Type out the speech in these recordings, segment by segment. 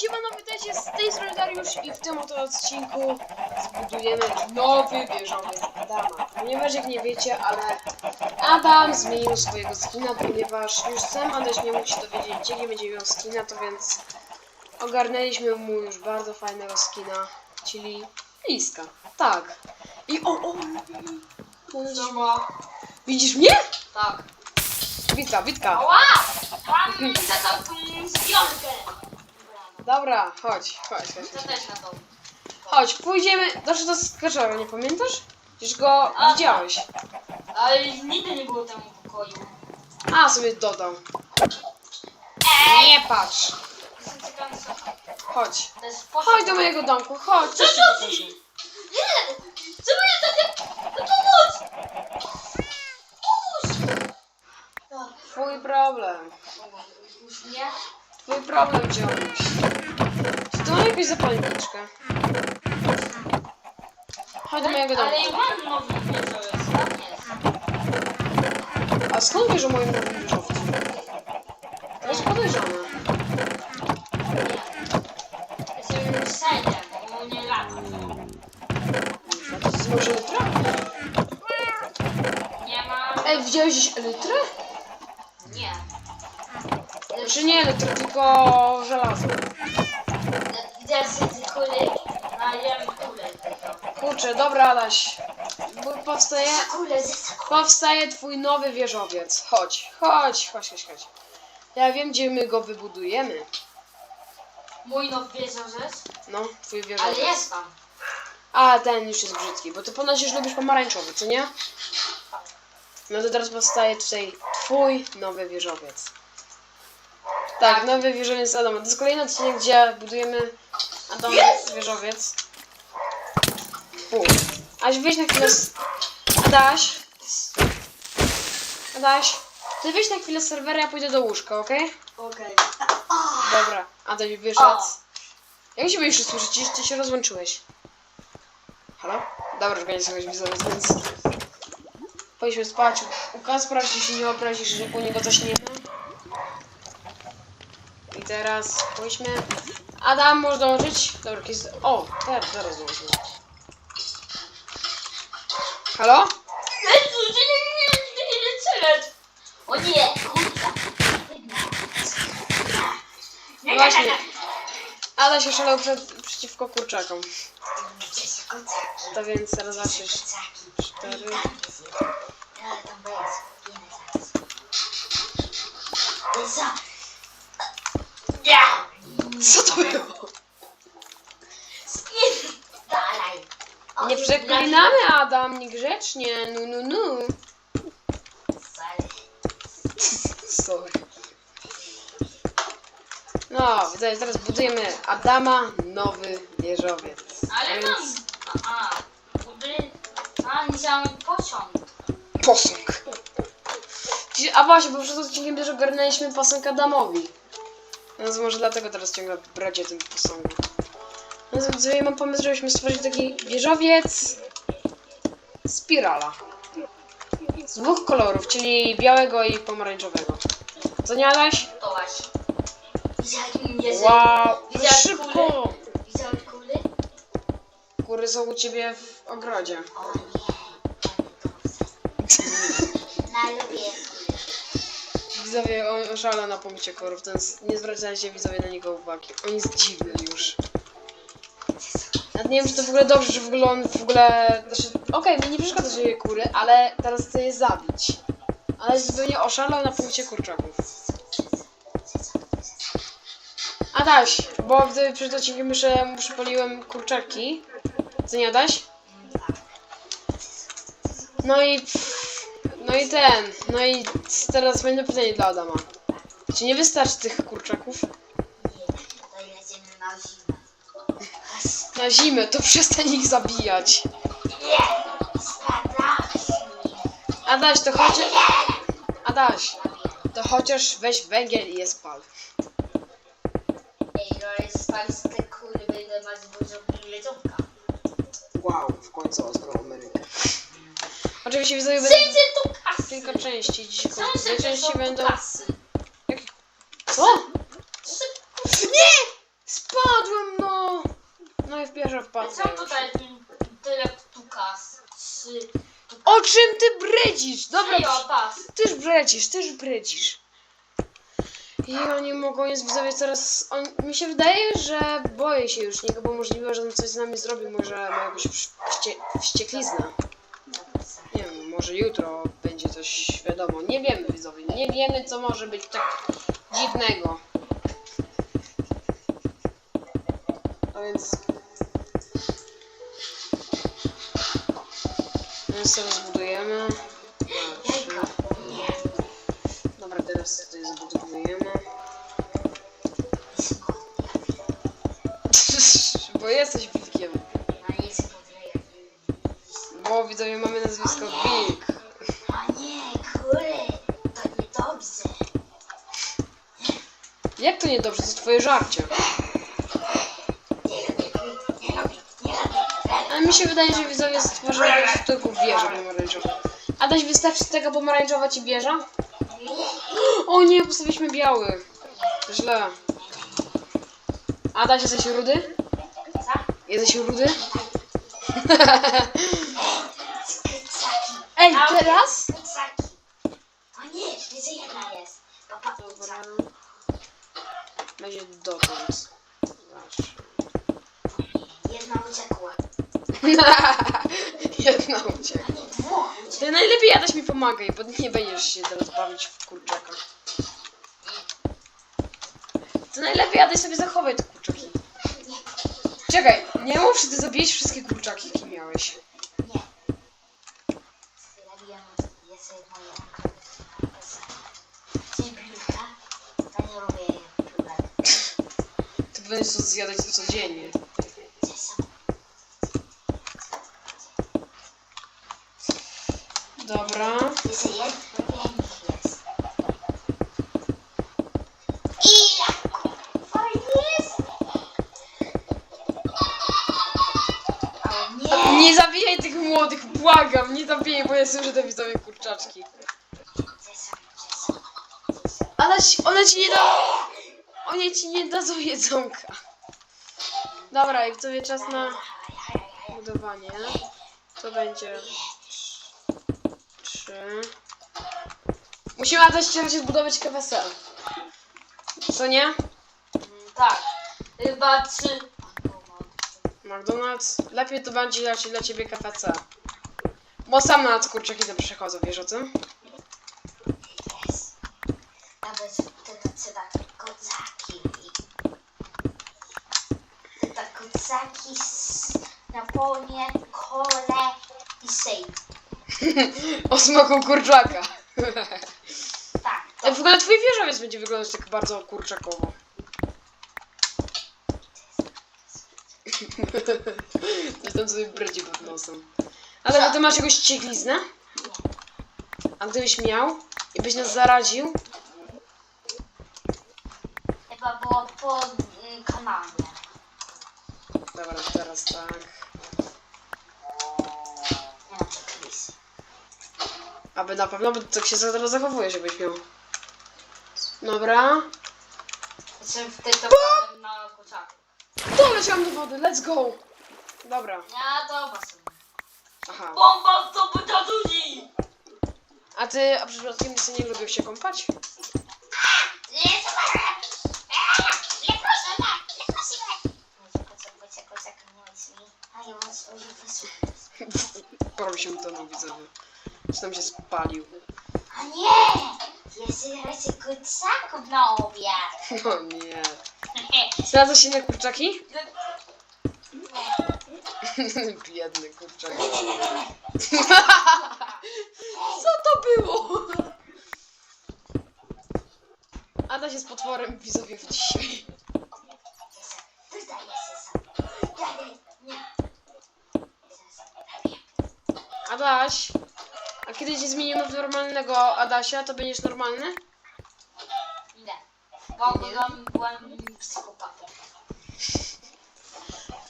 Siemano, witajcie z tej strony Dariusz i w tym oto odcinku zbudujemy nowy wieżowiec Adama. Ponieważ jak nie wiecie, ale Adam zmienił swojego skina, ponieważ już sam Adaś nie mógł się dowiedzieć, gdzie będzie miał skina, to więc ogarnęliśmy mu już bardzo fajnego skina, czyli liska. Tak. I o, o, Siema. widzisz mnie? Tak. Witka, Witka. Ała! Mam za to zbiorkę. Dobra, chodź, chodź, chodź. To też na to. Chodź, pójdziemy. Znaczy do skaczora, nie pamiętasz? Już go A, widziałeś. Ale nigdy nie było temu pokoju. A, sobie dodał. Nie patrz. Jestem ciekawy co. Chodź. To jest poszło. Chodź do mojego domku, chodź, coś ci pokażę. Nie! Co mnie takie... No pomóż! Pomóż! Twój problem. Już nie? Twój problem, dziomuś. Czy mam jakąś zapalniczkę? Chodź do mojego Ale domku. ja mam nowy wieżowiec. Tam jest. A skąd wiesz o moim nowym wieżowcu? To jest podejrzane. Jestem sędzią, bo nie lata. A to jest może elytra? Nie ma... Ej, widziałeś gdzieś elytrę? Nie. Znaczy nie elytrę, tylko żelazo. Gdzie jest kule? Na jem kule. Kurczę, dobra Adaś. Bo Powstaje, powstaje twój nowy wieżowiec. Chodź, chodź, chodź, chodź, chodź. Ja wiem, gdzie my go wybudujemy. Mój nowy wieżowiec. No, twój Ale wieżowiec. jest tam. A, ten już jest brzydki, bo ty ponoć już lubisz pomarańczowy, co nie? No to teraz powstaje tutaj twój nowy wieżowiec. Tak, nowy wieżowiec Adama. To jest kolejny odcinek, gdzie budujemy Adama wieżowiec. Fu. Aś wyjdź na chwilę z... Adaś. Adaś. Ty wyjdź na chwilę z serwera, ja pójdę do łóżka, okej? Okej. Dobra, Adaś wyszedł. O. Jak się jeszcze słyszycie? Ty się rozłączyłeś. Halo? Dobra, już nie słychać widzowie, więc... Powinniśmy spać. U Kaspra, się nie obrazisz, że u niego coś nie ma. Teraz pójdźmy. Adam, możesz dołączyć? Dobra, jest... O, teraz, teraz dołączymy. Halo? Jezu, że nie, nie, nie, nie, nie, strzelać. O nie. Nie, nie, Właśnie. nie, nie. Ada się szalał przed, przeciwko kurczakom. To więc teraz zobaczysz. Cztery. Zaraz. Za. Co to było? Dalej. O, Nie przeklinamy, Adam, niegrzecznie. Nu, nu, nu. Sorry. No, widzowie, teraz budujemy Adama nowy wieżowiec. Ale Więc mam. A, budy. A, nie chciałem pociąg. Posąg. Ci- A właśnie, bo przed odcinkiem też ogarnęliśmy posąg Adamowi. Więc może dlatego teraz ciągle bracie tym posągu. No to widzowie, mam pomysł, żebyśmy stworzyć taki wieżowiec spirala. Z dwóch kolorów, czyli białego i pomarańczowego. Co nie Adaś? To właśnie. Widziałeś mnie. Wow, no Widziałeś szybko! Widziałeś kule? Kury są u ciebie w ogrodzie. O nie. Na lubię. Widzowie, on oszala na punkcie korów, więc nie zwracajcie widzowie na niego uwagi. On jest dziwny już. Nawet nie wiem, czy to w ogóle dobrze, że w ogóle on w ogóle... Znaczy, okej, mi nie przeszkadza, że je kury, ale teraz chce je zabić. Ale zupełnie oszalał na punkcie kurczaków. Adaś, bo gdy przed odcinkiem jeszcze przypaliłem kurczaki. Co nie Adaś? No i... No i ten, no i teraz będzie pytanie dla Adama. Czy nie wystarczy tych kurczaków? Nie, to jedziemy na zimę. Na zimę, to przestań ich zabijać. Nie, Adaś, to chociaż... Adaś, to chociaż weź węgiel i je spal. Ej, no ale spańskie kule będę mać dużo jedzonka. Wow, w końcu ostrą Amerykę. Oczywiście widzowie będą Przyjdzie tu kasy. kilka części. Dzisiaj Co dwie się części są tu będą... kasy? Co? Nie! Sp No i w pierwsze wpadł. Co tutaj tyle tukas? Trzy. O czym ty bredzisz? Dobra, Trio, pas. tyż bredzisz, tyż bredzisz. I oni mogą jest widzowie coraz... On, mi się wydaje, że boję się już niego, bo możliwe, że on coś z nami zrobi. Może ma jakąś wś- wście, wściekliznę. Nie wiem, może jutro będzie coś wiadomo. Nie wiemy widzowie, nie wiemy co może być tak dziwnego. A więc... Więc sobie zbudujemy. Widzowie mamy nazwisko Wilk. A nie, kurde. To niedobrze. Jak to niedobrze? To twoje żarcie. Ale mi się wydaje, że widzowie stworzyli tylko wieżę pomarańczową. Adaś, wystarczy tego pomarańczowa ci wieża? O nie, postawiliśmy biały. Źle. Adaś, jesteś rudy? Jesteś rudy? Ej, teraz? O nie, jeszcze jedna jest. Papa, Dobra. Będzie dotąd. Zawsze. Jedna uciekła. Jedna uciekła. Ty najlepiej Adaś mi pomagaj, bo nie będziesz się teraz bawić w kurczaka. To najlepiej Adaś sobie zachowaj te kurczaki. Czekaj, nie mów, że ty zabiłeś wszystkie kurczaki, jakie miałeś. Nie. Zabijam jest moje Dzień piłka. To nie lubię piłek. Ty będziesz to zjadać codziennie. Dobra. Nie. Zabijaj tych młodych, błagam, nie zabijaj, bo ja słyszę te widzowie kurczaczki. Są? Adaś, one ci nie da... One ci nie dadzą jedzonka. Dobra, i widzowie czas na budowanie. To będzie... Trzy... Musimy Adaś trzeba się zbudować KWS. Co nie? Tak. Chyba trzy. McDonald's. Lepiej to będzie dla, dla ciebie KFC. Bo sam na kurczaki tam przechodzą, wiesz o tym? Jest. Nawet te trzeba kucaki. Te z naponie, kole i o smaku kurczaka. Tak. Ej, w ogóle twój wieżowiec będzie wyglądać tak bardzo kurczakowo. Coś tam sobie bredzi pod nosem. Ale bo ty masz jakąś ciekliznę? A gdybyś miał i byś nas zaraził, Chyba było po mm, kanale. Dobra, teraz tak. To Chris. Aby na pewno, bo tak się za- zachowuje, żebyś miał. Dobra. Jestem w tej to na kuczaku. To leciałam do wody, let's go! Dobra, Ja to pasuje. aha. Bomba to pyta ludzi! A ty, a przypadkiem ty nie lubisz się kąpać? 8 tonów widzowie. Czy tam się spalił? A nie! Jeszcze się kurczaków na obiad. O nie. Znalazł się inne kurczaki? Biedny kurczak. Co to było? Ada się z potworem widzowie w dzisiaj. Adaś, a kiedy cię zmienimy w normalnego Adasia, to będziesz normalny? Nie. Bo byłam, byłam psychopatą.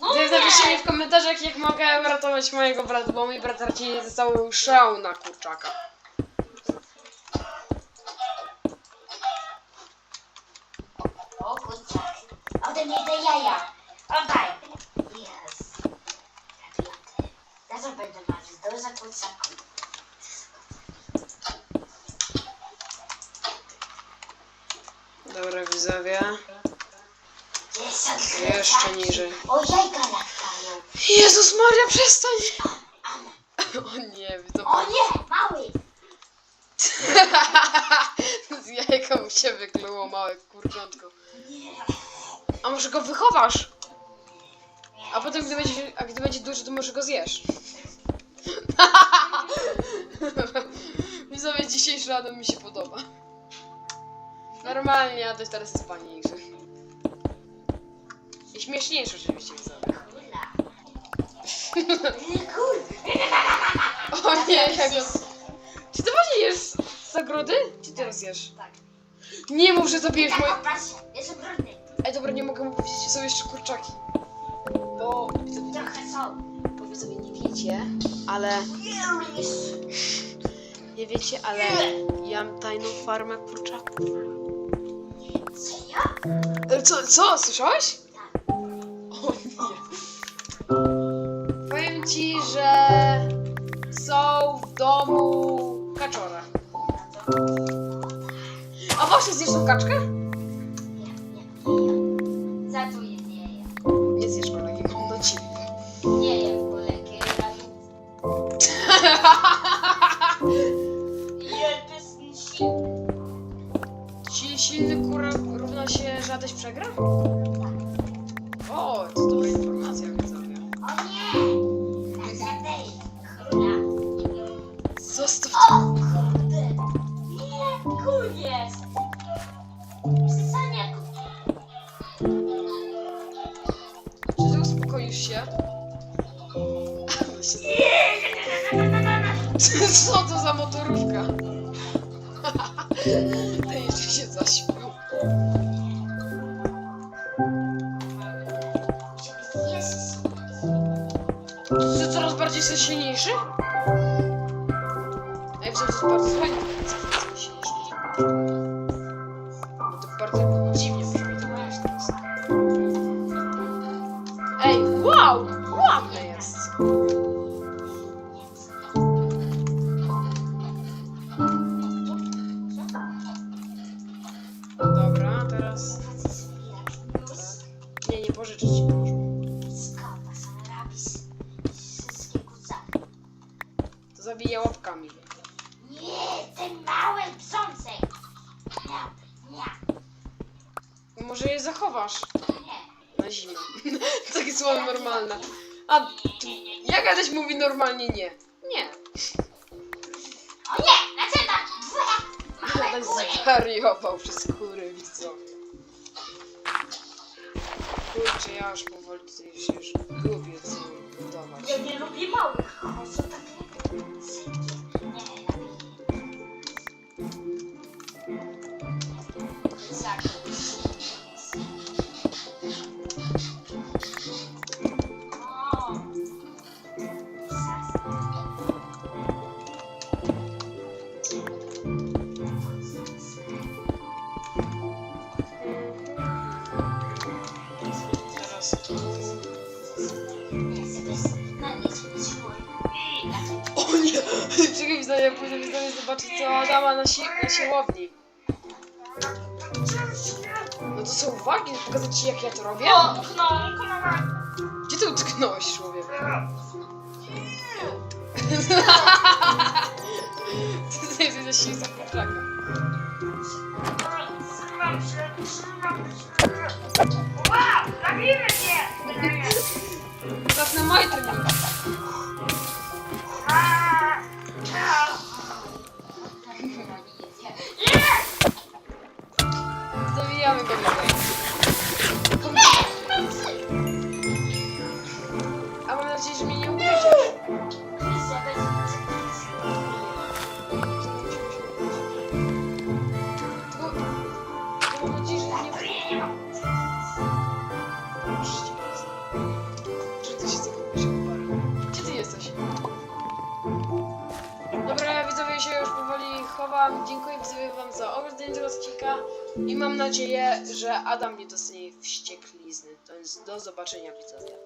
No Ty nie! napiszcie mi w komentarzach, jak mogę uratować mojego brata, bo mój brat raczej został szał na kurczaka. O kurczak. Ode mnie te jaja. Oddaj. Ja. Bardzo będę marzył. Do zakłócaku. Dobra, widzowie. Jest Jeszcze niżej. O jajka latają. Jezus Maria, przestań! O nie. O nie, mały. Z jajka mu się wykluło małe kurczątko. A może go wychowasz? A potem, gdy będzie, a gdy będzie duży, to może go zjesz. Widzowie, dzisiejszy Adam mi się podoba. Normalnie, a to teraz jest fajniejszy. I śmieszniejszy oczywiście, widzowie. O nie, jak. Czy ty właśnie jesz z zagrody? Czy teraz jesz? Tak. Nie mów, że zabijesz moje... Patrz, jest ogromny. Ej, dobra, nie mogę mu powiedzieć, że są jeszcze kurczaki. Bo... Trochę są. Sobie nie wiecie, ale... Nie wiecie, ale ja mam tajną farmę kurczaków. E, Co, co? Słyszałeś? O nie. Powiem ci, że są w domu kaczora. A właśnie zjesz tą kaczkę? Ty coraz bardziej jesteś silniejszy? Ej, to normalnie nie? Nie. O nie, małe Adaś kule. zwariował przez kury, widzą. Kurczę, ja już powoli tutaj się już lubię co budować. Ja nie lubię małych. O, są takie O nie! Czekaj, widzowie, pójdę widzowie zobaczyć co Adama na, si na siłowni. No to są uwagi, pokazać ci jak ja to robię? O, no, kolana. Gdzie ty utknąłeś, człowiek? Ty tutaj jesteś za kurczaka. Trzymam się, trzymam się. 没问 i mam nadzieję, że Adam nie dostanie wścieklizny. To więc do zobaczenia widzowie.